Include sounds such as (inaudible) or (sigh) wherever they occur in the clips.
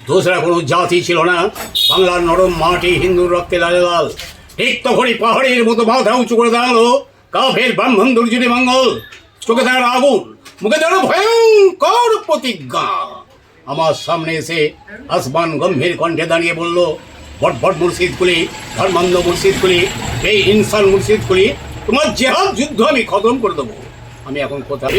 দোসরা কোনো জাতি ছিল না বাংলার নরম মাটি হিন্দুর রক্তে লালে লাল ঠিক তখনই পাহাড়ের মতো মাথা উঁচু করে দাঁড়াল কাফের ব্রাহ্মণ দুর্যোগে মঙ্গল চোখে দাঁড়াল আগুন মুখে দাঁড়াল ভয়ঙ্কর প্রতিজ্ঞা আমার সামনে এসে আসমান গম্ভীর কণ্ঠে দাঁড়িয়ে বলল ভট ভট মুর্শিদগুলি ধর্মান্ধ মুর্শিদগুলি এই ইনসান মুর্শিদগুলি তোমার জেহাদ যুদ্ধ আমি খতম করে দেবো আমি এখন কোথায়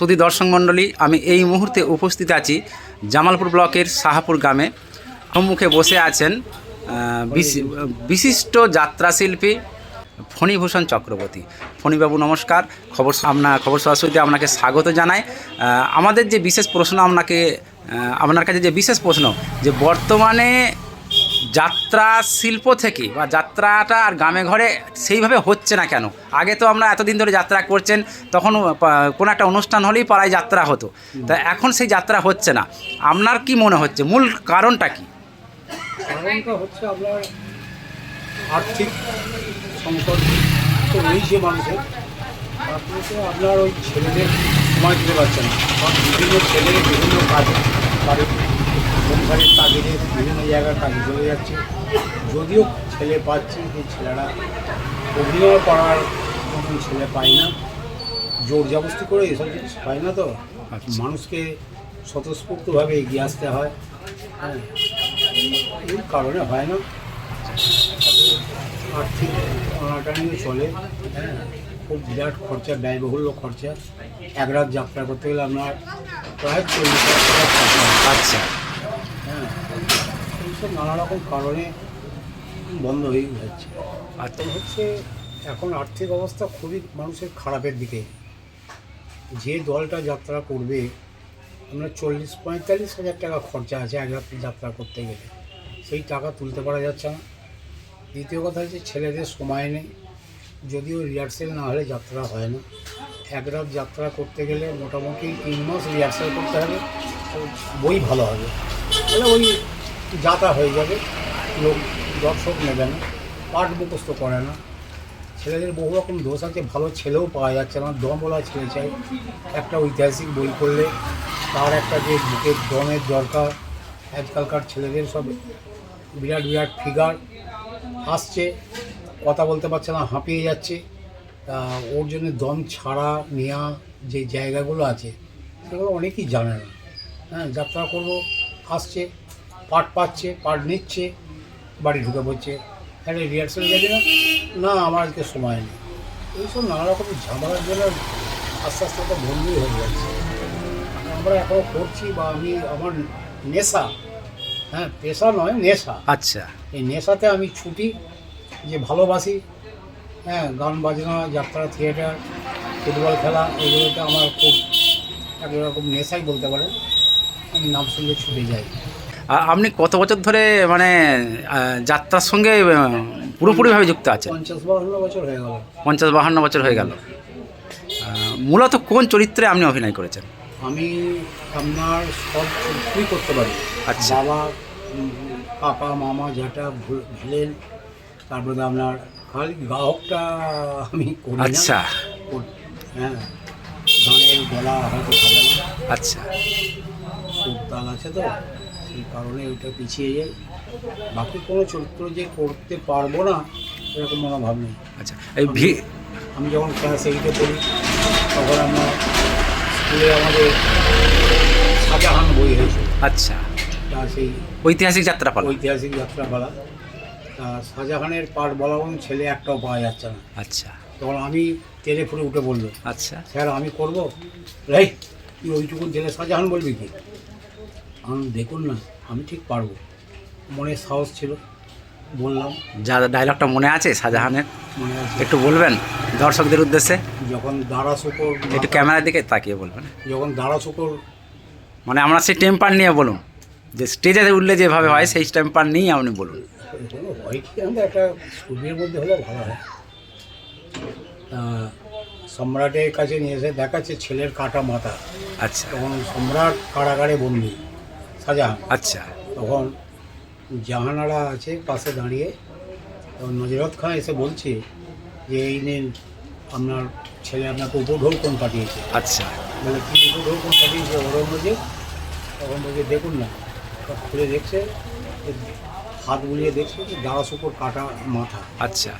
সুধী দর্শক মণ্ডলী, আমি এই মুহূর্তে উপস্থিত আছি জামালপুর ব্লকের সাহাপুর গ্রামে। সম্মুখে বসে আছেন বিশিষ্ট যাত্রাশিল্পী ফণীভূষণ চক্রবর্তী। ফণীবাবু, নমস্কার। খবর আপনার খবর সরাসরিতে আপনাকে স্বাগত জানাই। আমাদের যে বিশেষ প্রশ্ন আপনাকে আপনার কাছে যে বিশেষ প্রশ্ন, যে বর্তমানে যাত্রা শিল্প থেকে বা যাত্রাটা আর গ্রামে ঘরে সেইভাবে হচ্ছে না কেন? আগে তো আমরা এতদিন ধরে যাত্রা করছেন, তখন কোনো একটা অনুষ্ঠান হলেই পাড়ায় যাত্রা হতো। তা এখন সেই যাত্রা হচ্ছে না। আপনার কি মনে হচ্ছে? মূল কারণটা কি? হচ্ছে আপনার আর্থিক মানুষের আপনার ওই ছেলেদের সময় দিতে পারছে না। বিভিন্ন ছেলে বিভিন্ন কাজে বাড়ির সংসারের তাগিদে বিভিন্ন জায়গায় কাজে চলে যাচ্ছে। যদিও ছেলে পাচ্ছে সেই ছেলেরা অভিনয় করার মতন ছেলে পায় না। জোর জবস্তি করে এসব জিনিস পায় না তো। আচ্ছা। মানুষকে স্বতঃস্ফূর্তভাবে এগিয়ে আসতে হয়। হ্যাঁ এই কারণে হয় না। আর্থিক অনাটানিও চলে। হ্যাঁ খুব বিরাট খরচা ব্যয়বহুল্য খরচা। এক রাত যাত্রা করতে গেলে আপনার প্রায় চল্লিশ হাজার টাকা খরচা আচ্ছা। এইসব নানা রকম কারণে বন্ধ হয়ে যাচ্ছে। আচ্ছা। তো হচ্ছে এখন আর্থিক অবস্থা খুবই মানুষের খারাপের দিকে। যে দলটা যাত্রা করবে আপনার চল্লিশ পঁয়তাল্লিশ হাজার টাকা খরচা আছে এক রাত্রি যাত্রা করতে গেলে। সেই টাকা তুলতে পারা যাচ্ছে না। দ্বিতীয় কথা হচ্ছে ছেলেদের সময় নেই। যদিও রিহার্সেল না হলে যাত্রা হয় না। এক রাত যাত্রা করতে গেলে মোটামুটি তিন মাস রিহার্সেল করতে হবে। বই ভালো হবে। তাহলে ওই যাতা হয়ে যাবে, লোক, দর্শক নেবে না, পাঠ মুখস্থ করে না। ছেলেদের বহু রকম দোষ আছে, ভালো ছেলেও পাওয়া যাচ্ছে না দমওয়ালা ছেলে চাই। একটা ঐতিহাসিক বই করলে তার একটা যে বুকের দমের দরকার, আজকালকার ছেলেদের সব বিরাট বিরাট ফিগার আসছে, কথা বলতে পারছে না, হাঁপিয়ে যাচ্ছে। তা ওর জন্য দম ছাড়া নেওয়া যে জায়গাগুলো আছে, সেগুলো অনেকেই জানে না। হ্যাঁ যাত্রা করব, আসছে। পাট পাচ্ছে পাট নিচ্ছে বাড়ি ঢুকে পড়ছে। একটা রিহার্সেল যাবে না? না আমার আজকে সময় নেই। এইসব নানা রকমের ঝামেলার জন্য আস্তে আস্তে একটা বন্ধুই হয়ে যাচ্ছে। আমরা এখনও করছি বা আমি আমার নেশা হ্যাঁ পেশা নয় নেশা। আচ্ছা। এই নেশাতে আমি ছুটি যে ভালোবাসি হ্যাঁ গান বাজনা যাত্রা থিয়েটার ফুটবল খেলা এগুলোতে আমার খুব একরকম নেশাই বলতে পারেন। আমি নাম শুনলে ছুটে যাই। আপনি কত বছর ধরে মানে যাত্রার সঙ্গে পুরোপুরিভাবে যুক্ত আছেন? পঞ্চাশ বাহান্ন বছর হয়ে গেল। পঞ্চাশ বাহান্ন বছর হয়ে গেল। মূলত কোন চরিত্রে আপনি অভিনয় করেছেন? আমি আপনার সব চরিত্রই করতে পারি। আচ্ছা। বাবা কাকা মামা জ্যাঠা ভিলেন তারপরে আপনার খালি গায়কটা আমি করি আচ্ছা। হ্যাঁ গানের গলা হয়তো ভালো আচ্ছা। খুব তাল আছে তো। সেই কারণে ওইটা পিছিয়ে যাই বাকি কোনো চরিত্র যে করতে পারব না এরকম মনোভাব নেই। আচ্ছা এই ভি আমি যখন ক্লাস এইটে পড়ি তখন আমরা স্কুলে আমাদের শাহজাহান বই হয়েছিল আচ্ছা। তা সেই ঐতিহাসিক যাত্রাপালা। ঐতিহাসিক যাত্রাপালা। তা শাহজাহানের পাঠ বলা কোনো ছেলে একটাও পাওয়া যাচ্ছে না। আচ্ছা। তখন আমি তেলে ফুটে উঠে বলল আচ্ছা। স্যার আমি করব? রাই তুই ওইটুকু জেলে শাহজাহান বলবি কি? আমি দেখুন না আমি ঠিক পারব। মনে সাহস ছিল বললাম যা ডায়লগটা মনে আছে শাহজাহানের মনে আছে। একটু বলবেন দর্শকদের উদ্দেশ্যে? যখন দাঁড়া শুকর একটু ক্যামেরার দিকে তাকিয়ে বলবেন। যখন দাঁড়া শুকর মানে আমরা সেই টেম্পার নিয়ে বলুন যে স্টেজে উঠলে যেভাবে হয় সেই টেম্পার নিয়েই আপনি বলুন। হয় কি একটা মধ্যে হলে ভালো হয়। সম্রাটের কাছে নিয়ে এসে দেখাচ্ছে ছেলের কাটা মাথা। আচ্ছা। তখন সম্রাট কারাগারে বন্দি। শাহজাহান আচ্ছা। তখন জাহানারা আছে পাশে দাঁড়িয়ে। তখন নজরত খান এসে বলছে যে এই নিন আপনার ছেলে আপনাকে উপঢৌকন পাঠিয়েছে। আচ্ছা। মানে কি উপঢৌকন পাঠিয়েছে ঔরঙ্গজেব তখন বলছে দেখুন না। সব খুলে দেখছে হাত বুলিয়ে দেখছে যে দাঁড়া শুকর কাটা মাথা। আচ্ছা।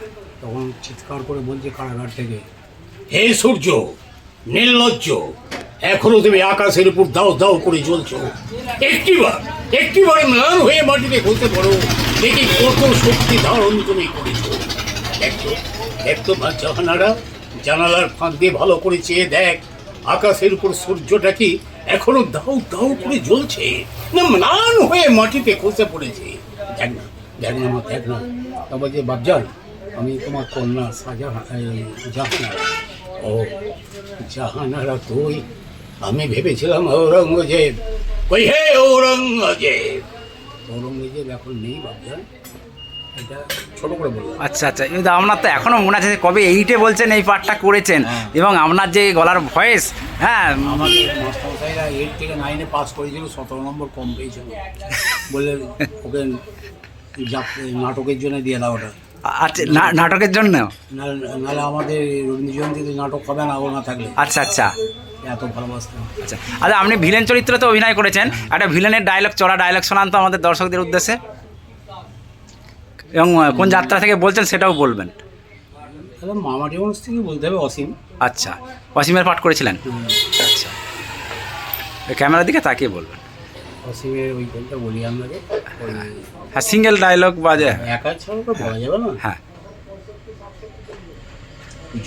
তখন চিৎকার করে বলছে কারাগার থেকে হে সূর্য নির্লজ্জ এখনও তুমি আকাশের উপর দাও দাও করে জ্বলছো। একটিবার একটিবার ম্লান হয়ে মাটিতে খুলতে পারো, দেখি কত শক্তি ধারণ তুমি করেছ। দেখতো দেখতো জাহানারা, জানালার ফাঁক দিয়ে ভালো করে চেয়ে দেখ, আকাশের উপর সূর্যটা কি এখনও দাও দাও করে জ্বলছে না ম্লান হয়ে মাটিতে খসে পড়েছে। দেখ না দেখ না মা, দেখ না। তারপর যে বাবজান আমি তোমার কন্যা এই জাহানারা। ও, জাহানারা তুই আমি ভেবেছিলাম ঔরঙ্গজেব। ওই হে ঔরঙ্গজেব? ঔরঙ্গজেব এখন নেই বাবজান। এটা ছোট করে বললাম। আচ্ছা আচ্ছা। কিন্তু আপনার তো এখনও মনে আছে কবে এইটে বলছেন এই পার্টটা করেছেন। হ্যাঁ। এবং আপনার যে গলার ভয়েস হ্যাঁ। আমাদের মাস্টারমশাইরা এইট থেকে নাইনে পাস করেছিল সতেরো নম্বর কম পেয়েছিল। বলে ওকে নাটকের জন্য দিয়ে দাও ওটা। আচ্ছা নাটকের জন্য নাহলে আমাদের রবীন্দ্র জয়ন্তীতে নাটক হবে না ও না থাকলে আচ্ছা আচ্ছা। এত ভালোবাসতাম আচ্ছা। আচ্ছা আপনি ভিলেন চরিত্রে তো অভিনয় করেছেন। একটা ভিলেনের ডায়লগ চড়া ডায়লগ শোনান তো আমাদের দর্শকদের উদ্দেশ্যে। এবং কোন যাত্রা থেকে বলছেন সেটাও বলবেন। মামাটি মানুষ থেকে বলতে হবে অসীম। আচ্ছা। অসীমের পাঠ করেছিলেন? আচ্ছা। ক্যামেরার দিকে তাকিয়ে বলবেন। অসীমের ওই কোনটা বলি আপনাকে? হ্যাঁ সিঙ্গেল ডায়লগ বাজে। একা ছাড়া তো বলা যাবে না? হ্যাঁ।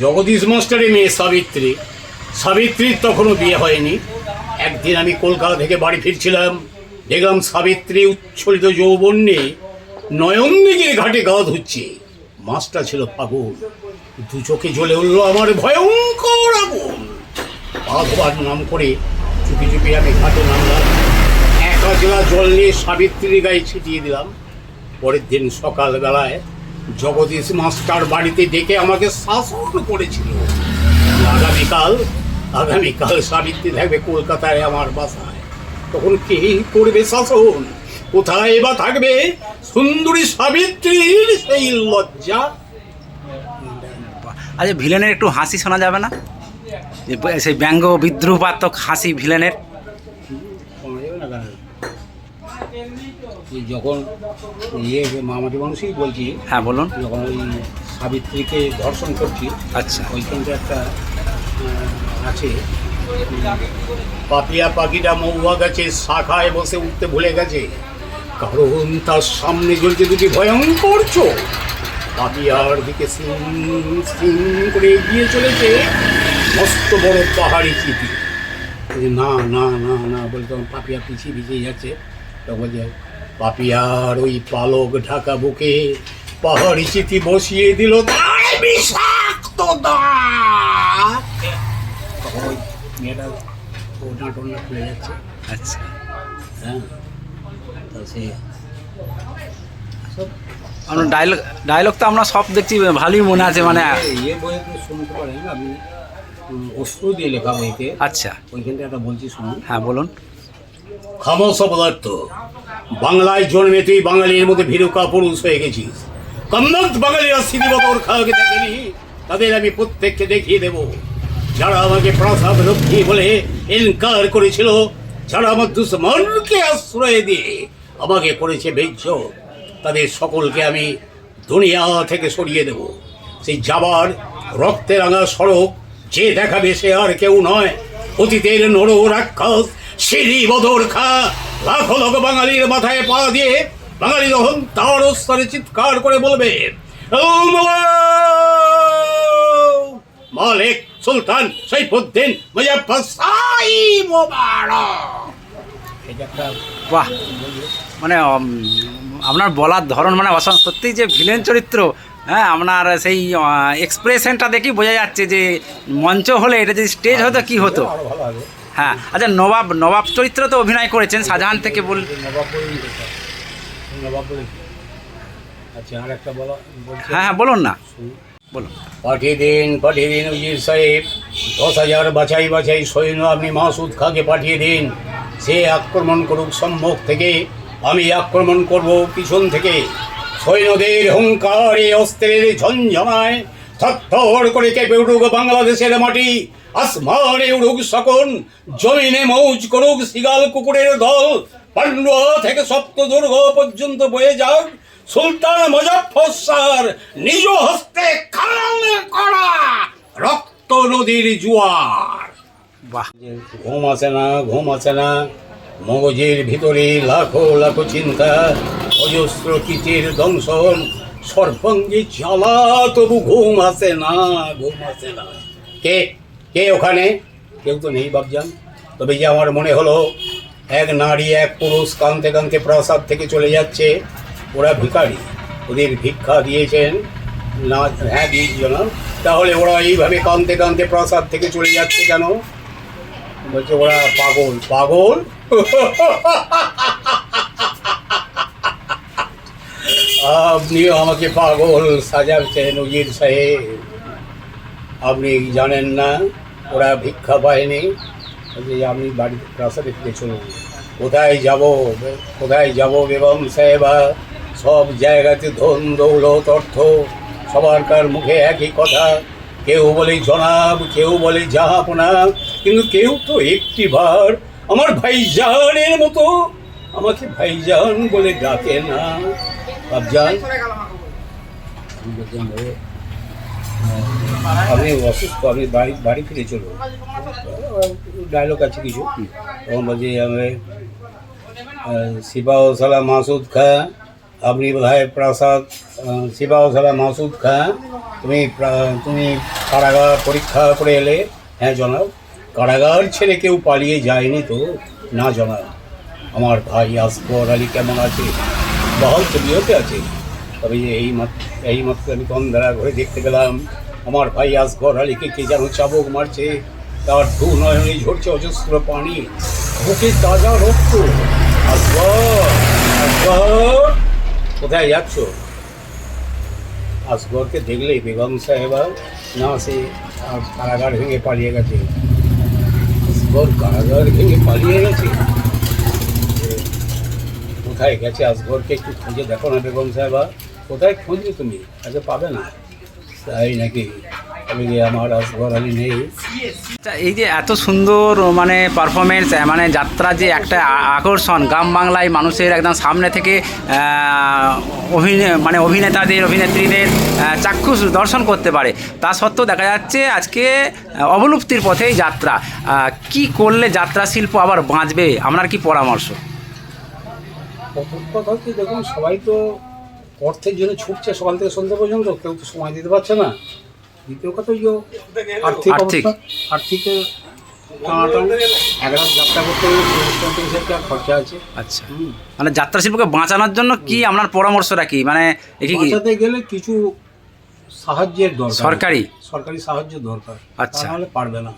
জগদীশ মাস্টারের মেয়ে সাবিত্রী। সাবিত্রীর তখনও বিয়ে হয়নি। একদিন আমি কলকাতা থেকে বাড়ি ফিরছিলাম। দেখলাম সাবিত্রী উচ্ছ্বলিত যৌবন নিয়ে নয়নদিঘির ঘাটে গা ধুচ্ছে। মাছটা ছিল ফাগুন দু চোখে জ্বলে উঠল আমার ভয়ঙ্কর আগুন। পা ধোবার নাম করে চুপি চুপি আমি ঘাটে নামলাম। আজলা জল নিয়ে সাবিত্রীর গায়ে ছিটিয়ে দিলাম। পরের দিন সকালবেলায় জগদীশ মাস্টার বাড়িতে ডেকে আমাকে শাসন করেছিল। আগামীকাল আগামীকাল সাবিত্রী থাকবে কলকাতায় আমার বাসায়। তখন কে করবে শাসন? কোথায় বা থাকবে সুন্দরী সাবিত্রীর সেই লজ্জা? আচ্ছা ভিলেনের একটু হাসি শোনা যাবে না? সেই ব্যঙ্গ বিদ্রুপাত্মক হাসি ভিলেনের শোনা যাবে না কেন? এই যখন ইয়ে মামাটি মানুষই বলছি হ্যাঁ বলুন। যখন ওই সাবিত্রীকে ধর্ষণ করছি আচ্ছা। ওইখানটা একটা আছে। পাপিয়া পাখিটা মৌয়া গাছে শাখায় বসে উঠতে ভুলে গেছে। কারণ তার সামনে জ্বলছে দুটি ভয়ঙ্কর চোখ। পাপিয়ার দিকে সিং সিং করে এগিয়ে চলেছে মস্ত বড় পাহাড়ি চিঠি। না না না না বলে তখন পাপিয়া পিছিয়ে পিছিয়ে যাচ্ছে। তখন বলছে পাপিয়ার ওই পালক ঢাকা বুকে পাহাড়ি চিঠি বসিয়ে দিল তার বিষাক্ত। ওই মেয়েটা ওটা টোনা খুলে যাচ্ছে। আচ্ছা। হ্যাঁ। তা সে সব আপনার ডায়লগ ডায়লগ তো আমরা সব দেখছি ভালোই মনে আছে মানে ইয়ে শুনতে পারেন আমি অস্ত্র দিয়ে লেখা বইতে আচ্ছা। ওইখানটা একটা বলছি শুনুন। হ্যাঁ বলুন। খামোশ পদার্থ। বাংলায় জন্মে তুই বাঙালির মধ্যে ভীরুকা পুরুষ হয়ে গেছিস। কন্নদ বাঙালিরা শ্রীবদর খাওয়াকে দেখেনি। তাদের আমি প্রত্যেককে দেখিয়ে দেব। যারা আমাকে প্রসাদ রক্ষী বলে ইনকার করেছিল, যারা আমার দুশ্মনকে আশ্রয় দিয়ে আমাকে করেছে বেজ্য তাদের সকলকে আমি দুনিয়া থেকে সরিয়ে দেব। সেই যাবার রক্তে রাঙা সড়ক, যে দেখাবে সে আর কেউ নয়। অতীতের নর রাক্ষস সিঁড়ি বদর খা লাখো লোক বাঙালির মাথায় পা দিয়ে বাঙালি যখন তার স্তরে চিৎকার করে বলবে "ও মাওলা! মালিক সুলতান সৈফুদ্দিন মুজফর সাই মোবারক বাহ! মানে আপনার বলার ধরন মানে অসাম সত্যি যে ভিলেন চরিত্র হ্যাঁ আপনার সেই এক্সপ্রেশনটা দেখি বোঝা যাচ্ছে যে মঞ্চ হলে এটা যদি স্টেজ হতো কি হতো? ভালো হবে হ্যাঁ। আচ্ছা নবাব নবাব চরিত্র তো অভিনয় করেছেন শাহজাহান থেকে বল আচ্ছা হ্যাঁ হ্যাঁ বলুন না। বলুন। পাঠিয়ে দিন পাঠিয়ে দিন উজির সাহেব। দশ হাজার বাছাই বাছাই সৈন্য আপনি মাসুদ খাকে পাঠিয়ে দিন। সে আক্রমণ করুক সম্মুখ থেকে। আমি আক্রমণ করব পিছন থেকে। সৈন্যদের হুঙ্কারে অস্ত্রের ঝঞ্ঝনায় থর করে কেঁপে উঠুক বাংলাদেশের মাটি। আসমানে উড়ুক সকন জমিনে মৌজ করুক সিগাল কুকুরের দল। পান্ডুয়া থেকে সপ্তদুর্গ পর্যন্ত বয়ে যাক। সুলতান মুজফর স্যার নিজ হস্তে খান করা রক্ত নদীর জুয়ার। বাহ। ঘুম আছে না ঘুম আছে না। মগজের ভিতরে লাখো লাখো চিন্তা অজস্র কিচের দংশন। সর্বাঙ্গে জ্বালা তবু ঘুম আসে না ঘুম আসে না। কে? কে ওখানে? কেউ তো নেই বাবজান তবে যে আমার মনে হলো, এক নারী, এক পুরুষ কাঁদতে কাঁদতে প্রাসাদ থেকে চলে যাচ্ছে। ওরা ভিখারি। ওদের ভিক্ষা দিয়েছেন। না হ্যাঁ দিয়েছিল তাহলে ওরা এইভাবে কাঁদতে কাঁদতে প্রাসাদ থেকে চলে যাচ্ছে কেন? বলছে, ওরা পাগল পাগল। আপনিও আমাকে পাগল সাজাচ্ছেন, উজির সাহেব। আপনি জানেন না ওরা ভিক্ষা পায়নি। যে আমি বাড়িতে প্রাসাদে ফিরে চলে কোথায় যাব? কোথায় যাব বেগম সাহেবা সব? জায়গাতে ধন দৌলত অর্থ সবারকার মুখে একই কথা। কেউ বলে জনাব কেউ বলে জাহাপনা কিন্তু কেউ তো একটি বার আমার ভাইজানের মতো আমাকে ভাইজান বলে ডাকে না। ভাবজান আমি বললাম, "এ, আমি অসুস্থ আমি বাড়ি বাড়ি ফিরে চলবো। ডায়লগ আছে কিছু। তখন বলছি আমি শিবা সালা মাসুদ খা আপনি বোধহয় প্রাসাদ শিবা সালা মাসুদ খা তুমি তুমি কারাগার পরীক্ষা করে এলে। হ্যাঁ জনাব কারাগার ছেড়ে কেউ পালিয়ে যায়নি তো? না জনাব। আমার ভাই আসফর আলী কেমন আছে? বহল তবিয়তে আছে। তবে এই মাত্র এই মাত্র আমি তন্দারা ঘরে দেখতে পেলাম। আমার ভাই আসগর আলীকে কে যেন চাবক মারছে, তার দু নয়নে ঝরছে অজস্র পানি। বুকে তাজা রক্ত। কোথায় যাচ্ছ? আসগরকে দেখলেই বেগম সাহেবা না, সে কারাগার ভেঙে পালিয়ে গেছে। আসগর কারাগার ভেঙে পালিয়ে গেছে? কোথায় গেছে আসগরকে একটু খুঁজে দেখো না বেগম সাহেবা কোথায় খুঁজবে তুমি? আগে পাবে না। তাই নাকি? আমার নেই? এই যে এত সুন্দর মানে পারফরমেন্স মানে যাত্রা যে একটা আকর্ষণ গ্রাম বাংলায় মানুষের একদম সামনে থেকে অভিনয় মানে অভিনেতাদের অভিনেত্রীদের চাক্ষুষ দর্শন করতে পারে। তা সত্ত্বেও দেখা যাচ্ছে আজকে অবলুপ্তির পথেই যাত্রা। কি করলে যাত্রা শিল্প আবার বাঁচবে? আপনার কি পরামর্শ? প্রথম কথা হচ্ছে দেখুন সবাই তো অর্থের জন্য ছুটছে সকাল থেকে সন্ধ্যা পর্যন্ত কেউ তো সময় দিতে পারছে না। দ্বিতীয় কথা ওই আর্থিক আর্থিক। অবস্থা আর্থিক টানাটান যাত্রা করতে টাকা খরচা আছে। আচ্ছা। মানে যাত্রা শিল্পকে বাঁচানোর জন্য কি আপনার পরামর্শটা কি? মানে বাঁচাতে গেলে কিছু সাহায্যের দরকার। সরকারি? সরকারি সাহায্য দরকার। আচ্ছা। তাহলে পারবে না।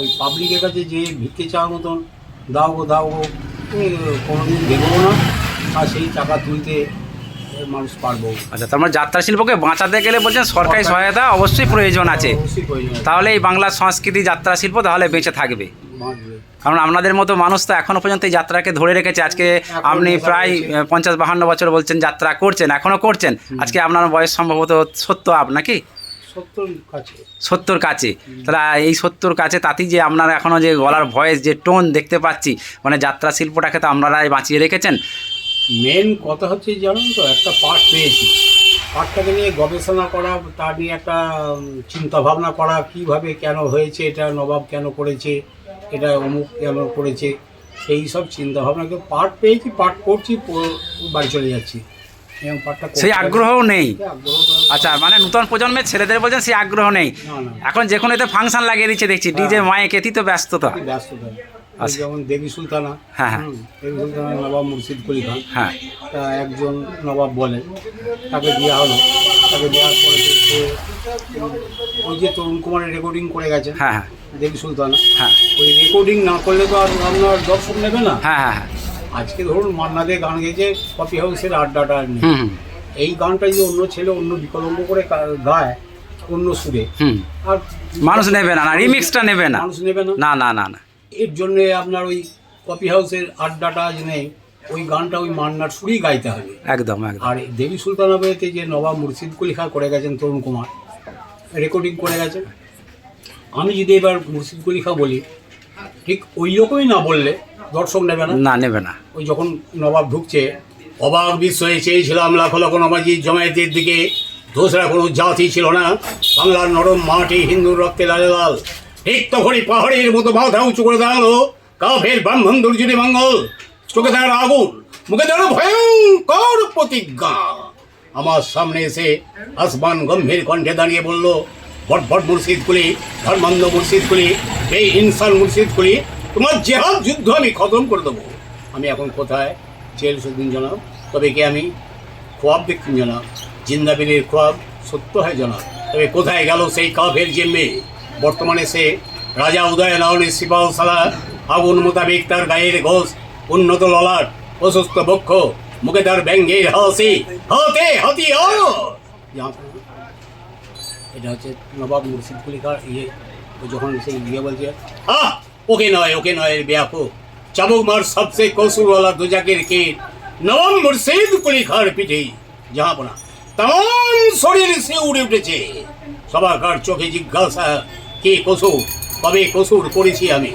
ওই পাবলিকের কাছে যে ভিক্ষে চাওয়ার মতন দাও গো দাও গো কোনোদিন দেখব না। আর সেই টাকা তুলতে মানুষ পারব। আচ্ছা তার মানে যাত্রা শিল্পকে বাঁচাতে গেলে বলছেন সরকারি সহায়তা অবশ্যই প্রয়োজন আছে। অবশ্যই প্রয়োজন আছে। তাহলে এই বাংলার সংস্কৃতি যাত্রা শিল্প তাহলে বেঁচে থাকবে। কারণ আপনাদের মতো মানুষ তো এখনও পর্যন্ত এই যাত্রাকে ধরে রেখেছে। আজকে আপনি প্রায় পঞ্চাশ বাহান্ন বছর বলছেন যাত্রা করছেন এখনও করছেন। আজকে আপনার বয়স সম্ভবত সত্য আপ নাকি? সত্তর কাছে। তাহলে এই সত্তর কাছে তাতেই যে আপনার এখনও যে গলার ভয়েস যে টোন দেখতে পাচ্ছি মানে যাত্রা শিল্পটাকে তো আপনারাই বাঁচিয়ে রেখেছেন। মেন কথা হচ্ছে জানেন তো? একটা পাঠ পেয়েছি। পাঠটাকে নিয়ে গবেষণা করা তার নিয়ে একটা চিন্তা ভাবনা করা কীভাবে কেন হয়েছে এটা নবাব কেন করেছে এটা অমুক কেন করেছে সেই সব চিন্তা ভাবনাকে পাঠ পেয়েছি পাঠ করছি বাড়ি চলে যাচ্ছি। সেই আগ্রহ নেই আচ্ছা মানে নতুন প্রজন্মের ছেলেদের বলছেন সেই আগ্রহ নেই। এখন যে কোনো এতে ফাংশন লাগিয়ে দিচ্ছে দেখছি ডিজে মাইক এতেই তো ব্যস্ততা। ব্যস্ততা। যেমন দেবী সুলতানা হ্যাঁ, হ্যাঁ। দেবী সুলতানা নবাব মুর্শিদ কুলি খান হ্যাঁ। তা একজন নবাব বলেন তাকে দেওয়া হলো। তাকে দেওয়ার পরে সে ওই যে তরুণ কুমারের রেকর্ডিং করে গেছেন হ্যাঁ হ্যাঁ। দেবী সুলতানা। হ্যাঁ। ওই রেকর্ডিং না করলে তো আর আপনার দর্শক নেবে না। হ্যাঁ হ্যাঁ হ্যাঁ। আজকে ধরুন মান্না দে গান গেয়েছে কপি হাউসের আড্ডাটা নেই এই গানটা যদি অন্য ছেলে অন্য বিকলম্ব করে গায় অন্য সুরে হুম। আর মানুষ নেবে না না রিমিক্সটা নেবে না। মানুষ নেবে না? না না না না। এর জন্য আপনার ওই কপি হাউসের আড্ডাটা আজ নেই ওই গানটা ওই মান্নার সুরেই গাইতে হবে। একদম আর দেবী সুলতানাবাইতে যে নবাব মুর্শিদ কুলিখা করে গেছেন তরুণ কুমার রেকর্ডিং করে গেছেন। আমি যদি এবার মুর্শিদ কুলিখা বলি ঠিক ওই রকমই না বললে দর্শক নেবে না। না নেবে না। ওই যখন নবাব ঢুকছে অবাক বিস্ময়ে চেয়েছিলাম লাখো লাখো নবাজি জমায়েতের দিকে। দোসরা কোনো জাতি ছিল না। বাংলার নরম মাটি হিন্দুর রক্তে লালে লাল। তখনই পাহাড়ের মতো মাথা উঁচু করে দাঁড়াল। কাফের ব্রাহ্মণ দুর্যোগে মঙ্গল, চোখে তার আগুন, মুখে তার ভয়ঙ্কর প্রতিজ্ঞা। আমার সামনে এসে আসমান গম্ভীর কণ্ঠে দাঁড়িয়ে বলল, ভট ভট মুর্শিদ কুলি, ধর্মান্ধ মুর্শিদ কুলি এই ইনসান মুর্শিদ কুলি, তোমার জেহাদ যুদ্ধ আমি খতম করে দেবো। আমি এখন কোথায়? জেল সুদিন জানাব, তবে কি আমি? খোয়াব দেখতেন জানাব জিন্দাবিনের খোয়াব সত্য হয় জানাব, তবে কোথায় গেল সেই কাফের জিম্মে? বর্তমানে সে রাজা উদয় নাওনের সিপাহ সালা আগুন মোতাবেক তার গায়ের ঘোষ, উন্নত ললাট, প্রশস্ত বক্ষ, মুখে তার ব্যঙ্গের হাসি। হাতে হাতিয়ার এটা হচ্ছে নবাব মুর্শিদ কুলিকার ইয়ে যখন সেই ইয়ে বলছে, আহ, ওকে নয় ওকে নয় ব্যাপক চাবুক মার সবসে কৌশলওয়ালা দুজাকের কে? নবাব মুর্শিদ কুলিখার পিঠে জাহাপনা তাম শরীর সে উড়ে উঠেছে। সবাকার চোখে জিজ্ঞাসা কে কসুর? কবে কসুর করেছি আমি?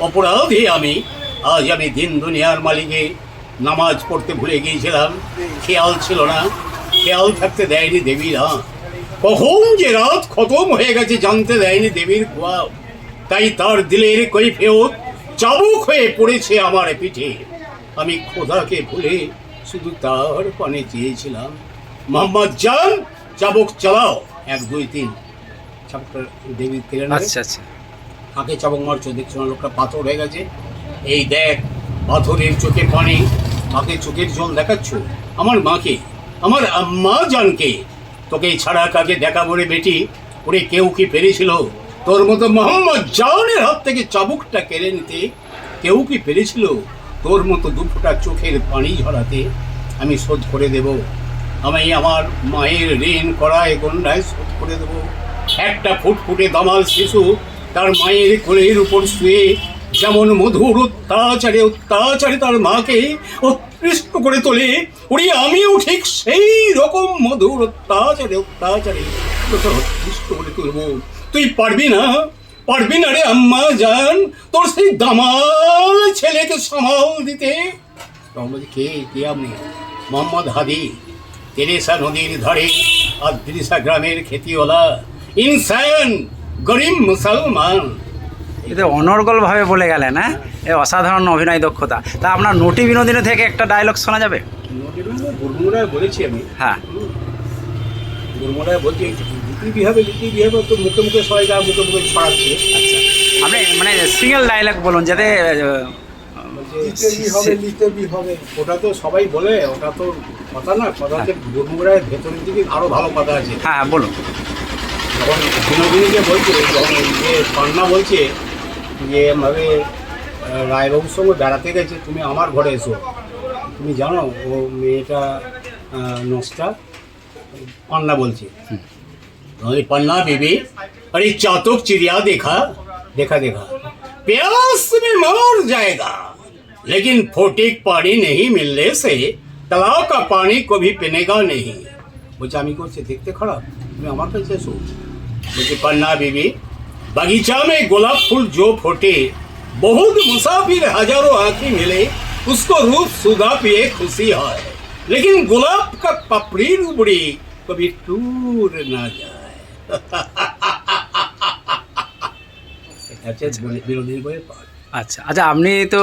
অপরাধী আমি। আজ আমি দিন দুনিয়ার মালিকে নামাজ পড়তে ভুলে গিয়েছিলাম। খেয়াল ছিল না। খেয়াল থাকতে দেয়নি দেবীরা। কখন যে রাত খতম হয়ে গেছে জানতে দেয়নি দেবীর খোয়াব তাই তার দিলের কৈফিয়ত চাবুক হয়ে পড়েছে আমার পিঠে। আমি খোদাকে ভুলে শুধু তার পানে চেয়েছিলাম। মোহাম্মদ জান চাবুক চালাও। এক, দুই, তিন। চাবুকটা দেবী কেড়ে নেবে আচ্ছা আচ্ছা। কাকে চাবক মারছো দেখছ না লোকটা পাথর হয়ে গেছে। এই দেখ পাথরের চোখে পানি মাকে চোখের জল দেখাচ্ছ? আমার মাকে আমার আম্মা জানকে। তোকে ছাড়া কাকে দেখা বলে বেটি? ওরে কেউ কি পেরেছিল? তোর মতো মোহাম্মদ জানের হাত থেকে চাবুকটা কেড়ে নিতে কেউ কি পেরেছিল? তোর মতো দুফোটা চোখের পানি ঝরাতে আমি শোধ করে দেব। আমি আমার মায়ের ঋণ করায় গন্ডায় শোধ করে দেব। একটা ফুটফুটে দামাল শিশু তার মায়ের কোলের উপর শুয়ে যেমন মধুর অত্যাচারে অত্যাচারে তার মাকে উৎকৃষ্ট করে তোলে ওরে আমিও ঠিক সেই রকম মধুর অত্যাচারে অত্যাচারে তোকে করে তুলব। তুই পারবি না পারবি না রে আম্মা জান, তোর সেই দামাল ছেলেকে সামাল দিতে। বলছি কে কে আপনি? মোহাম্মদ হাদি, তেরেসা নদীর ধারে আদ্রিসা গ্রামের খেতিওয়ালা। ইনসান গরিব মুসলমান। এটা অনর্গলভাবে বলে গেলেন হ্যাঁ? এ অসাধারণ অভিনয় দক্ষতা। তা আপনার নটি বিনোদিনী থেকে একটা ডায়লগ শোনা যাবে? গুরমুরায় বলেছি আমি। হ্যাঁ। গুরমুরায় বলছি বিহাবে বিহাবে তো মুখে মুখে সবাই যা মুখে মুখে ছড়াচ্ছে। আচ্ছা। আপনি মানে সিঙ্গেল ডায়লগ বলুন যাতে হবে বি হবে ওটা তো সবাই বলে ওটা তো কথা না গুরমুরায় ভেতরের দিকে আরও ভালো কথা আছে। হ্যাঁ বলুন। যখন বিনোদিনীকে বলছে যখন যে পান্না বলছে যে এভাবে আহ, রায়বাবুর সঙ্গে বেড়াতে গেছে তুমি আমার ঘরে এসো তুমি জানো ও মেয়েটা আহ, নষ্টা পান্না বলছে अरे पन्ना बीबी अरे चातक चिड़िया देखा देखा देखा प्यास में मर जाएगा लेकिन फोटिक पानी नहीं मिलने से तालाब का पानी कभी पीनेगा नहीं বলছে আমি করছি দেখতে খারাপ তুমি আমার কাছে এসো বলছে पन्ना बीबी बगीचा में गुलाब फूल जो फोटे बहुत मुसाफिर हजारों आंखें मिले उसको रूप सुधा पिए खुशी है लेकिन गुलाब का पपड़ी रुबड़ी कभी टूट ना जाए এটা হচ্ছে বিরোধী বইয়ের পাঠ আচ্ছা আচ্ছা আপনি তো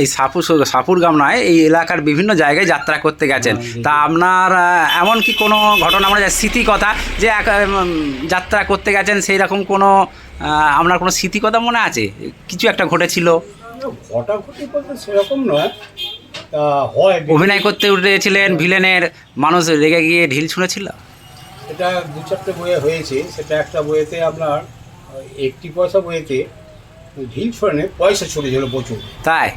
এই সাপুর সাপুর গ্রাম নয় এই এলাকার বিভিন্ন জায়গায় যাত্রা করতে গেছেন। হ্যাঁ, তা আপনার এমন কি কোনো ঘটনা আমরা স্মৃতি কথা যে এক, যাত্রা করতে গেছেন সেই রকম কোনো আপনার কোনো স্মৃতি কথা মনে আছে? কিছু একটা ঘটেছিল? ঘটাঘটি বলতে সেরকম নয়। হয়। অভিনয় করতে উঠেছিলেন ভিলেনের মানুষ রেগে গিয়ে ঢিল ছুঁড়েছিল? এটা দু চারটে বইয়ে হয়েছে। সেটা একটা বইয়েতে আপনার একটি পয়সা বইয়েতে ঢিল ছড়ে পয়সা ছড়েছিল প্রচুর। তাই?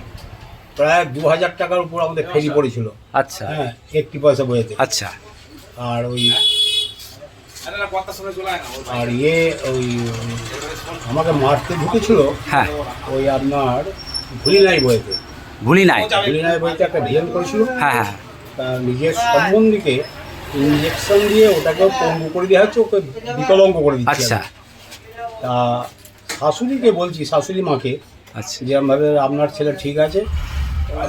প্রায় দু হাজার টাকার উপর আমাদের ফেরি পড়েছিল। আচ্ছা। হ্যাঁ একটি পয়সা বইয়েতে। আচ্ছা। আর ওই আর ইয়ে ওই আমাকে মারতে ঢুকেছিল হ্যাঁ। ওই আপনার ভুলিনাই বইতে ভুলি নাই ভুলিনাই বইতে একটা ভিলেন করেছিল। হ্যাঁ হ্যাঁ। তা নিজের সম্বন্ধীকে ইঞ্জেকশন দিয়ে ওটাকে পঙ্গু করে দেওয়া হচ্ছে ওকে বিকলঙ্গ করে দিচ্ছে আচ্ছা। তা শাশুড়িকে বলছি শাশুড়ি মাকে আচ্ছা। যেরকমভাবে আপনার ছেলে ঠিক আছে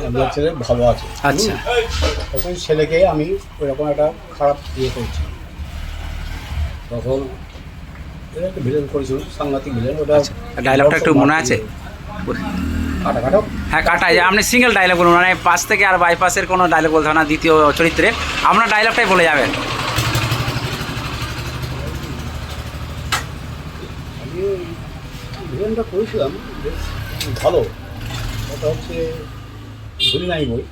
আপনার ছেলে ভালো আছে। আচ্ছা? তখন ছেলেকে আমি ওইরকম একটা খারাপ ইয়ে করছি। তখন এটা একটা ভিলেন করেছিল সাংঘাতিক ভিলেন ওটা ডায়লগটা একটু মনে আছে? কাটা কাটা হ্যাঁ কাটা যায়। আপনি সিঙ্গেল ডায়লগ বলুন মানে পাশ থেকে আর বাইপাসের কোনো ডায়লগ বলতে হবে না দ্বিতীয় চরিত্রে। আপনার ডায়লগটাই বলে যাবেন আমি ওই ভিলেনটা করেছিলাম বেশ ভালো। ওটা হচ্ছে ভুলি নাই বই।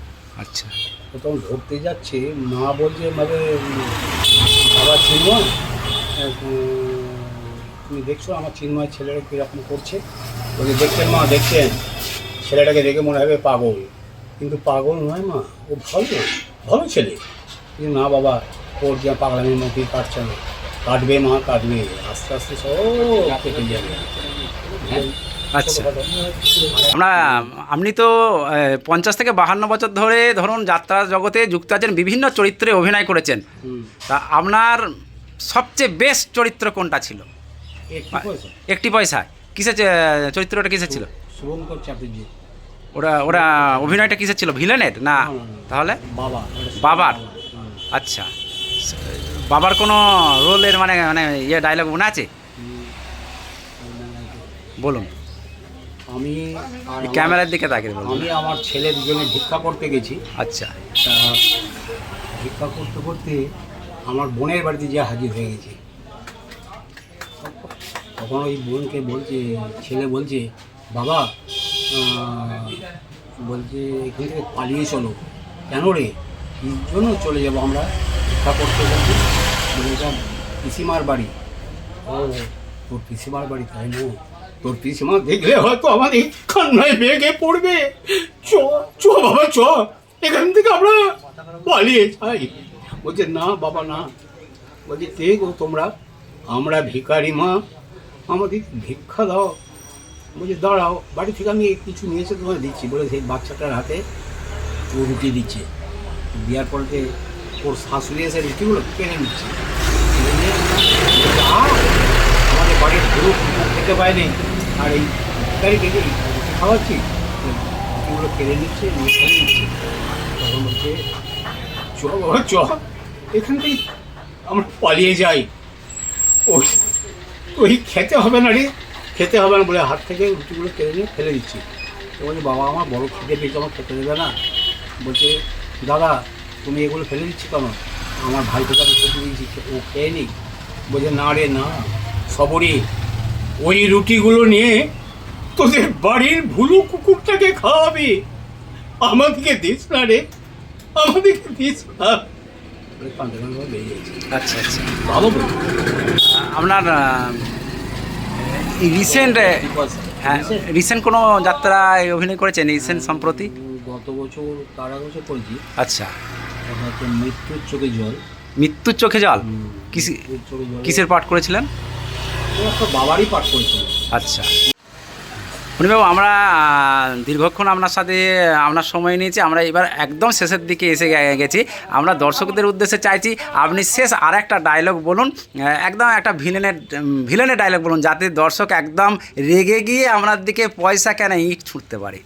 আচ্ছা। তো তখন ধরতে যাচ্ছে মা বলছে মানে বাবা চিন্ময় তুমি দেখছ আমার চিন্ময় ছেলেরা কীরকম করছে? বলছে দেখছেন মা দেখছেন। ছেলেটাকে দেখে মনে হবে পাগল। কিন্তু পাগল নয় মা ও ভালো ভালো ছেলে। কিন্তু না বাবা ওর যা পাগলামির মধ্যেই কাটছে না। কাটবে মা কাটবে। আস্তে আস্তে সব কেটে যাবে। আচ্ছা। আমরা আপনি তো পঞ্চাশ থেকে বাহান্ন বছর ধরে ধরুন যাত্রা জগতে যুক্ত আছেন বিভিন্ন চরিত্রে অভিনয় করেছেন। তা আপনার সবচেয়ে বেস্ট চরিত্র কোনটা ছিল? একটি পয়সা। কিসের চে- চরিত্রটা কিসের ছিল? ওরা ওরা অভিনয়টা কিসের ছিল? ভিলেনের? না তাহলে? বাবা বাবার? আচ্ছা। বাবার কোনো রোলের মানে মানে ইয়ে ডায়লগ মনে আছে? বলুন। আমি ক্যামেরার দিকে তাকিয়ে বলুন। আমি আমার ছেলে দুজনে ভিক্ষা করতে গেছি। আচ্ছা। তা ভিক্ষা করতে করতে আমার বোনের বাড়িতে যে হাজির হয়ে গেছি। তখন ওই বোনকে বলছে ছেলে বলছে বাবা বলছে এখান থেকে পালিয়ে চলো। কেন রে? কী জন্য চলে যাব আমরা? ভিক্ষা করতে? বলে এটা পিসিমার বাড়ি। ও তোর পিসিমার বাড়ি তাই না? তোর পিসিমা দেখলে হয়তো আমাদের কান্নায় বেগে পড়বে। চ চ বাবা চ। এখান থেকে আমরা পালিয়ে যাই। বলছে না বাবা না। বলছে কে গো তোমরা? আমরা ভিখারি মা। আমাদের ভিক্ষা দাও। বলছে দাঁড়াও বাড়ি থেকে আমি কিছু নিয়ে এসে তোমায় দিচ্ছি। বলে সেই বাচ্চাটার হাতে ও রুটি দিচ্ছে। দেওয়ার পরে ওর শাশুড়ি এসে রুটিগুলো কেড়ে নিচ্ছে। কেড়ে নিয়ে বলছে, "আ, আমাদের বাড়ির গরু খেতে পায়নি। আর এই ভিখারি থেকে খাওয়াচ্ছি রুটিগুলো কেড়ে নিচ্ছে খেয়ে নিচ্ছে তখন চ, বাবা, চ। এখান থেকে আমরা পালিয়ে যাই। ওই ওই খেতে হবে না রে, খেতে হবে না বলে হাত থেকে রুটিগুলো কেড়ে নিয়ে ফেলে দিচ্ছি। তো বলছে বাবা, আমার বড় খেতে পেয়েছে আমার খেতে দেবে না? বলছে, দাদা, তুমি এগুলো ফেলে দিচ্ছি কেন? আমার ভাইকে কাছে খেতে দিয়েছি, ও খেয়ে নি বলছে, না রে, না, সবরই ওই রুটিগুলো নিয়ে তোদের বাড়ির ভুলু কুকুরটাকে খাওয়াবি। আমাদেরকে দিস না রে আমাদেরকে দিস না। আচ্ছা আচ্ছা। ভালো আপনার রিসেন্ট হ্যাঁ রিসেন্ট কোনো যাত্রায় অভিনয় করেছেন রিসেন্ট সম্প্রতি? গত বছর তারা বছর করেছি। আচ্ছা। মৃত্যুর চোখে জল। মৃত্যুর চোখে জল। কিসের পাঠ করেছিলেন? বাবারই পাঠ করেছিল। আচ্ছা। আমরা দীর্ঘক্ষণ আপনার সাথে আপনার সময় নিয়েছি আমরা এবার একদম শেষের দিকে এসে গেছি। আমরা দর্শকদের উদ্দেশ্যে চাইছি আপনি শেষ আর একটা ডায়লগ বলুন একদম একটা ভিলেনের ভিলেনের ডায়লগ বলুন যাতে দর্শক একদম রেগে গিয়ে আপনার দিকে পয়সা কেন ইট ছুটতে পারে।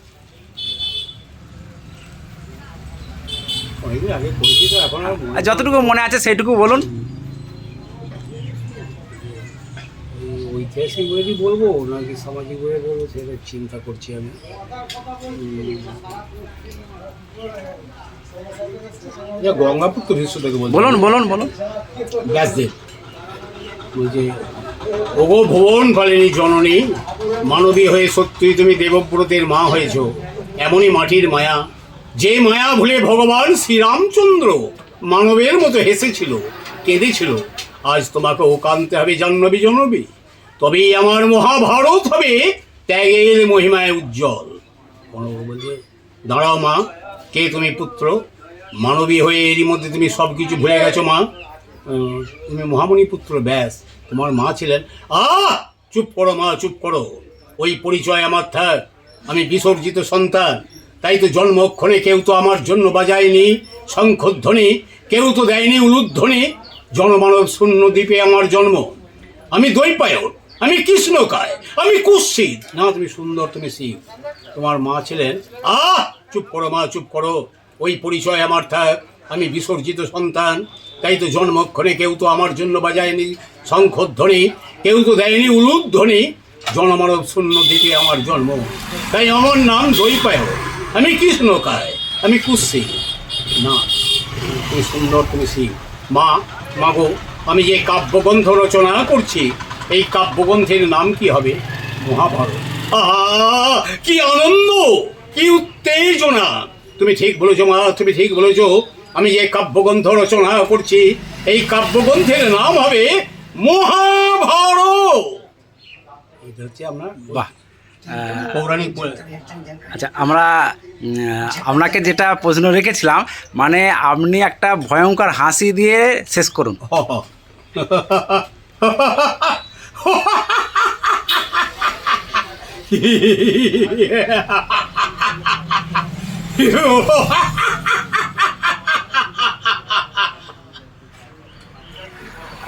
যতটুকু মনে আছে সেইটুকু বলুন। ঐতিহাসিক বইটি বলব নাকি সামাজিক বইয়ে বলব সেটা চিন্তা করছি আমি। গঙ্গাপুর তো থেকে বলছি। বলুন বলুন বলুন। ব্যাসদেব বলছে ওগো ভুবন ফলেনি জননী মানবী হয়ে সত্যি তুমি দেবব্রতের মা হয়েছ এমনই মাটির মায়া। যে মায়া ভুলে ভগবান শ্রীরামচন্দ্র মানবের মতো হেসেছিল কেঁদেছিল আজ তোমাকে ও কানতে হবে জাহ্নবী জনবী। তবেই আমার মহাভারত হবে ত্যাগের মহিমায় উজ্জ্বল। কনক বলছে দাঁড়াও মা, কে তুমি পুত্র? মানবী হয়ে এরই মধ্যে তুমি সব কিছু ভুলে গেছো মা। তুমি মহামণি পুত্র, ব্যাস, তোমার মা ছিলেন। আ, চুপ করো মা, চুপ করো। ওই পরিচয় আমার থাক, আমি বিসর্জিত সন্তান। তাই তো জন্মক্ষণে কেউ তো আমার জন্য বাজায়নি। শঙ্খধ্বনি, কেউ তো দেয়নি উলুধ্বনি। জনমানব শূন্য দ্বীপে আমার জন্ম। আমি দৈপায়ন আমি কৃষ্ণকায়, আমি কুৎসিত। না, তুমি সুন্দর, তুমি শিব তোমার মা ছিলেন আহ! চুপ করো, মা, চুপ করো। ওই পরিচয় আমার থাক। আমি বিসর্জিত সন্তান। তাই তো জন্মক্ষণে কেউ তো আমার জন্য বাজায়নি। শঙ্খধ্বনি, কেউ তো দেয়নি উলুধ্বনি। জনমানব শূন্য দ্বীপে আমার জন্ম। তাই আমার নাম দৈপায়ন আমি কৃষ্ণকায়, আমি কুৎসিত। না, তুমি সুন্দর, তুমি শিব মা মাগো আমি যে কাব্যগ্রন্থ রচনা করছি এই কাব্যগ্রন্থের নাম কি হবে? মহাভারত। আহা! কি আনন্দ! কি উত্তেজনা! তুমি ঠিক বলেছ মা তুমি ঠিক বলেছ। আমি যে কাব্যগ্রন্থ রচনা করছি এই কাব্যগ্রন্থের নাম হবে মহাভারত! এটা হচ্ছে আপনার বাহ। পৌরাণিক আচ্ছা আমরা আপনাকে যেটা প্রশ্ন রেখেছিলাম মানে আপনি একটা ভয়ঙ্কর হাসি দিয়ে শেষ করুন। (laughs)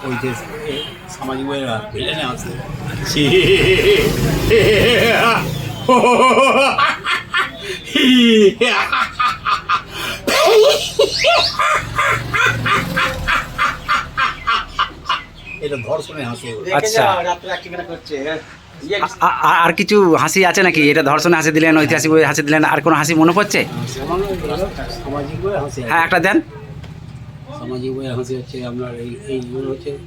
ওই যে এ, সামাজিক বইয়েরা ভিলেনে আছে এটা ধর্ষণে হাসে আচ্ছা। আ- আর কিছু হাসি আছে নাকি? এটা ধর্ষণে হাসি দিলেন ঐতিহাসিক বই হাসি দিলেন আর কোনো হাসি মনে পড়ছে? সামাজিক বইয়ের হাসি হ্যাঁ একটা দেন। সামাজিক বইয়ের হাসি হচ্ছে আপনার এই এইগুলো হচ্ছে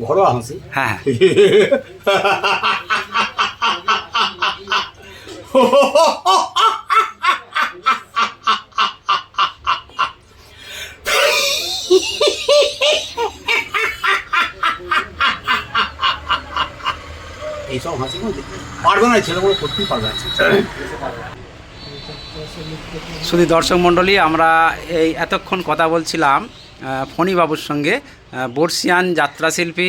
ঘরোয়া হাসি। হ্যাঁ হ্যাঁ (laughs) এইসব হাসি কোনো পারবে না, ছেলেগুলো করতেই পারবে শুধু দর্শক মণ্ডলী, আমরা এই এতক্ষণ কথা বলছিলাম ফণীবাবুর সঙ্গে বর্ষিয়ান যাত্রাশিল্পী শিল্পী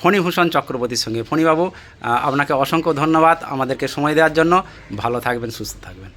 ফণীভূষণ চক্রবর্তীর সঙ্গে। ফণীবাবু আপনাকে অসংখ্য ধন্যবাদ আমাদেরকে সময় দেওয়ার জন্য। ভালো থাকবেন, সুস্থ থাকবেন।